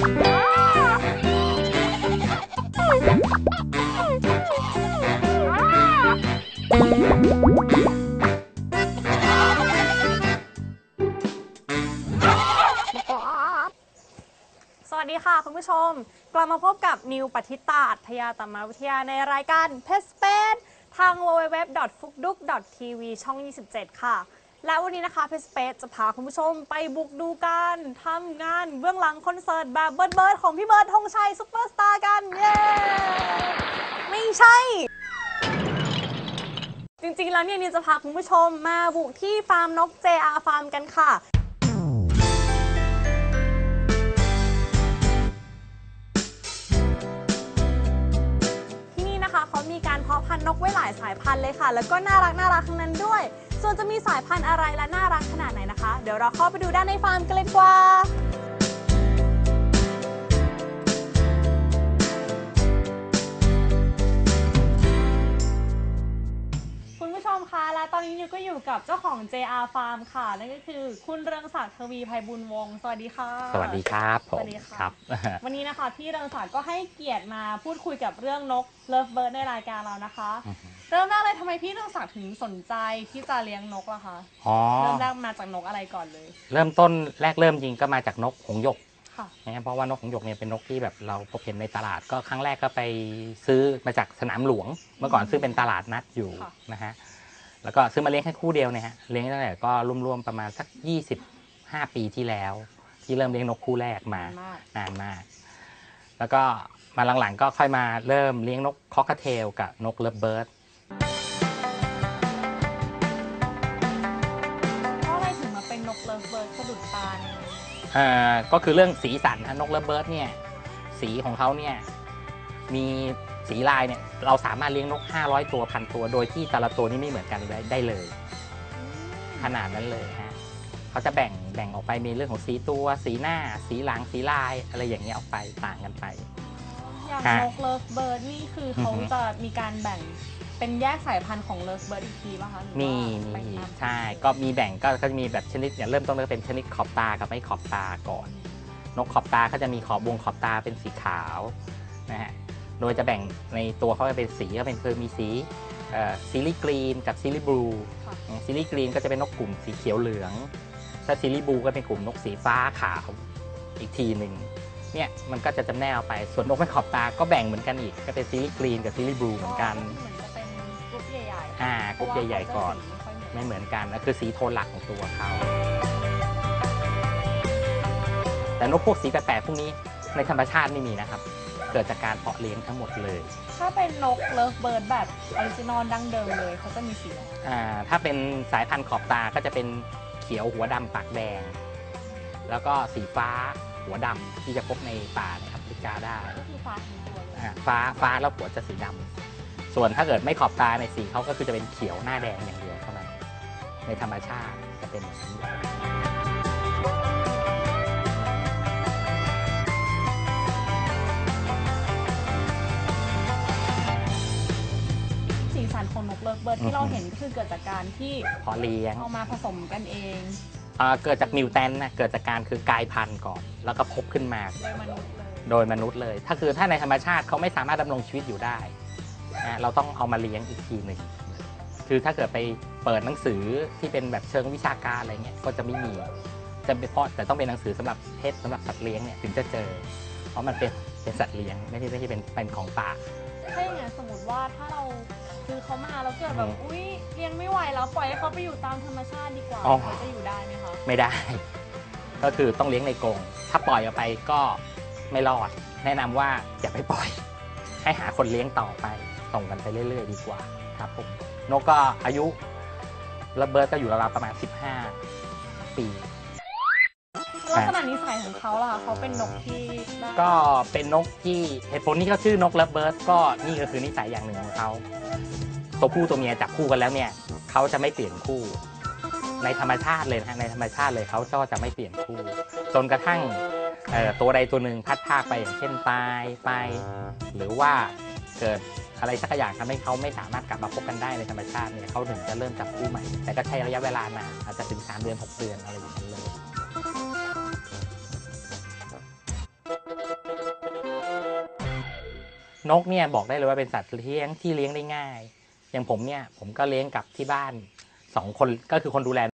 สวัสดีค่ะคุณผู้ชม กลับมาพบกับนิวปฏิตาอัธยาตมวิทยาในรายการเพสเปนทาง www.fukduk.tv ช่อง 27 ค่ะ และวันนี้นะคะเพสเปซจะพาคุณผู้ชมไปบุกดูการทำงานเบื้องหลังคอนเสิร์ตแบบเบิร์ดเบิร์ดของพี่เบิร์ดธงชัยซุปเปอร์สตาร์กัน เย้ ไม่ใช่ จริงๆ แล้วเนี่ยนิวจะพาคุณผู้ชมมาบุกที่ฟาร์มนก JR ฟาร์มกันค่ะที่นี่นะคะเขามีการเพาะพันธุ์นกไว้หลายสายพันธุ์เลยค่ะ แล้วก็น่ารักน่ารักทั้งนั้นด้วย ส่วนจะมีสายพันธุ์อะไรและน่ารักขนาดไหนนะคะ เดี๋ยวเราเข้าไปดูด้านในฟาร์มกันเลยดีกว่า คุณผู้ชมคะ และตอนนี้นิวก็อยู่กับเจ้าของ JR Farm ค่ะ นั่นก็คือคุณเรืองศักดิ์ทวีภัยบุญวงศ์สวัสดีค่ะ สวัสดีครับผมสวัสดีค่ะ ครับ วันนี้นะคะพี่เรืองศักดิ์ก็ให้เกียรติมาพูดคุยกับเรื่องนก Love Bird ในรายการเรานะคะอือฮึเริ่มแรกเลยทำไมพี่เรืองศักดิ์ถึงสนใจที่จะเลี้ยงนกล่ะคะอ๋อเริ่มแรกมาจากนกอะไรก่อนเลยเริ่มต้นแรกเริ่มจริงก็มาจากนกหงส์หยกค่ะ นะเพราะว่านกหงส์หยกเนี่ยเป็นนกที่แบบเราพบเห็นในตลาดก็ครั้งแรกก็ไปซื้อมาจากสนามหลวง เมื่อก่อนซื้อเป็นตลาดนัดอยู่ค่ะ นะฮะ แล้วก็ซื้อมาเลี้ยงแค่คู่เดียวเนี่ยฮะเลี้ยงตั้งแต่ก็รวมๆประมาณสัก 25 ปีที่แล้ว ที่เริ่มเลี้ยงนกคู่แรกมานานมากนานมากแล้วก็มาหลังๆก็ค่อยมาเริ่มเลี้ยงนกคอกเทลกับนกเลิฟเบิร์ดเพราะอะไรถึงมาเป็นนก Love Bird สะดุดตาในเอ่อก็คือเรื่องสีสันฮะนกเลิฟเบิร์ดเนี่ยสีของเขาเนี่ยมี สีลายเนี่ยเราสามารถเลี้ยงนก 500 ตัวพันตัว โดยที่แต่ละตัวนี่ไม่เหมือนกันได้ได้เลย ขนาดนั้นเลยฮะเขาจะแบ่งแบ่งออกไปมีเรื่องของสีตัว สีหน้า สีหลังสีลายอะไรอย่างเงี้ยออกไปต่างกันไป อย่างฮะนก Love Bird นี่คือเขาอือฮึจะมีการแบ่งเป็นแยกสายพันธุ์ของ Love Bird อีกทีป่ะคะหรือว่ามีแบ่งมีตามใช่ก็มีแบ่งก็ก็จะมีแบบชนิดอย่างเริ่มต้นก็เป็นชนิดขอบตากับไม่ขอบตาก่อน นกขอบตาก็จะมีขอบวงขอบตาเป็นสีขาวนะฮะ โดยจะแบ่งในตัวเขาจะเป็นสีก็เป็นคือมีสีซีรีกรีนกับซีรีบลูค่ะซีรีกรีนก็จะเป็นนกกลุ่มสีเขียวเหลือง ถ้าซีรีบลูก็เป็นกลุ่มนกสีฟ้าขาวอีกทีหนึ่งเนี่ยมันก็จะจำแนกออกไป ส่วนนกไม่ขอบตาก็แบ่งเหมือนกันอีก ก็เป็นซีรีกรีนกับซีรีบลูเหมือนกันเหมือนจะเป็นกรุ๊ปใหญ่ๆอ่ากรุ๊ปใหญ่ๆก่อนเพราะว่าเขาจะสีไม่เหมือนกันนะคือสีโทนหลักของตัวเขาแต่นกพวกสีแปลกๆพวกนี้ในธรรมชาติไม่มีนะครับ เกิดจากการเพาะเลี้ยงทั้งหมดเลย ถ้าเป็นนกเลิฟเบิร์ดแบบออริจินอลดั้งเดิมเลยเขาจะมีสีอะไรอ่าถ้าเป็นสายพันธุ์ขอบตาก็จะเป็นเขียวหัวดำปากแดง แล้วก็สีฟ้าหัวดำที่จะพบในป่าในแอฟริกาได้ก็คือฟ้าทั้งตัวเลยอ่าฟ้าฟ้าแล้วหัวจะสีดำส่วนถ้าเกิดไม่ขอบตาในสีเขาก็คือจะเป็นเขียวหน้าแดงอย่างเดียวเท่านั้นในธรรมชาติจะเป็นอย่างนี้ สันของนกเลิฟเบิร์ดที่เราเห็นก็คือเกิดจากการที่เพาะเลี้ยงเอามาผสมกันเองอ่าเกิดจากมิวแทนนะเกิดจากการคือกลายพันธุ์ก่อน แล้วก็พบขึ้นมาโดยมนุษย์เลยโดยมนุษย์เลย ถ้าคือถ้าในธรรมชาติเขาไม่สามารถดำรงชีวิตอยู่ได้นะเราต้องเอามาเลี้ยงอีกทีหนึ่งคือถ้าเกิดไปเปิดหนังสือที่เป็นแบบเชิงวิชาการอะไรเงี้ยก็จะไม่มีจะเป็นเพราะแต่ต้องเป็นหนังสือสำหรับเพศสำหรับสัตว์เลี้ยงเนี่ยถึงจะเจอ เพราะมันเป็นเป็นสัตว์เลี้ยงไม่ใช่ไม่ใช่เป็นเป็นของป่า ถ้าอย่างนั้นสมมติว่าถ้าเรา ซื้อเขามาแล้วเกิดแบบอืมอุ้ยเลี้ยงไม่ไหวแล้วปล่อยให้เขาไปอยู่ตามธรรมชาติดีกว่าอ๋อ เขาจะอยู่ได้ไหมคะไม่ได้ ก็คือต้องเลี้ยงในกรงถ้าปล่อยออกไปก็ไม่รอด แนะนำว่าอย่าไปปล่อย ให้หาคนเลี้ยงต่อไป ส่งกันไปเรื่อยๆ ดีกว่าครับผมนกก็อายุระเบิดก็อยู่ราวๆประมาณ 15 ปี ลักษณะนิสัยของเขาล่ะคะเขาเป็นนกที่ได้ก็เป็นนกที่เหตุผลที่เขาชื่อนกระเบิดก็นี่ก็คือนิสัยอย่างหนึ่งของเขาตัวผู้ตัวเมียจับคู่กันแล้วเนี่ยเขาจะไม่เปลี่ยนคู่ ในธรรมชาติเลยนะฮะในธรรมชาติเลยเขาก็จะไม่เปลี่ยนคู่ จนกระทั่งเอ่อตัวใดตัวหนึ่งพัดพรากไปอย่างเช่นตายไป หรือว่าเกิดอะไรสักอย่างทำให้เขาไม่สามารถกลับมาพบกันได้ในธรรมชาติเนี่ยเขาถึงจะเริ่มจับคู่ใหม่ แต่ก็ใช้ระยะเวลานานอาจจะถึง3เดือน 6 เดือนอะไรอย่างนี้เลย นกเนี่ยบอกได้เลยว่าเป็นสัตว์เลี้ยงที่เลี้ยงได้ง่าย อย่างผมเนี่ยผมก็เลี้ยงกับที่บ้านสองคนก็คือคนดูแล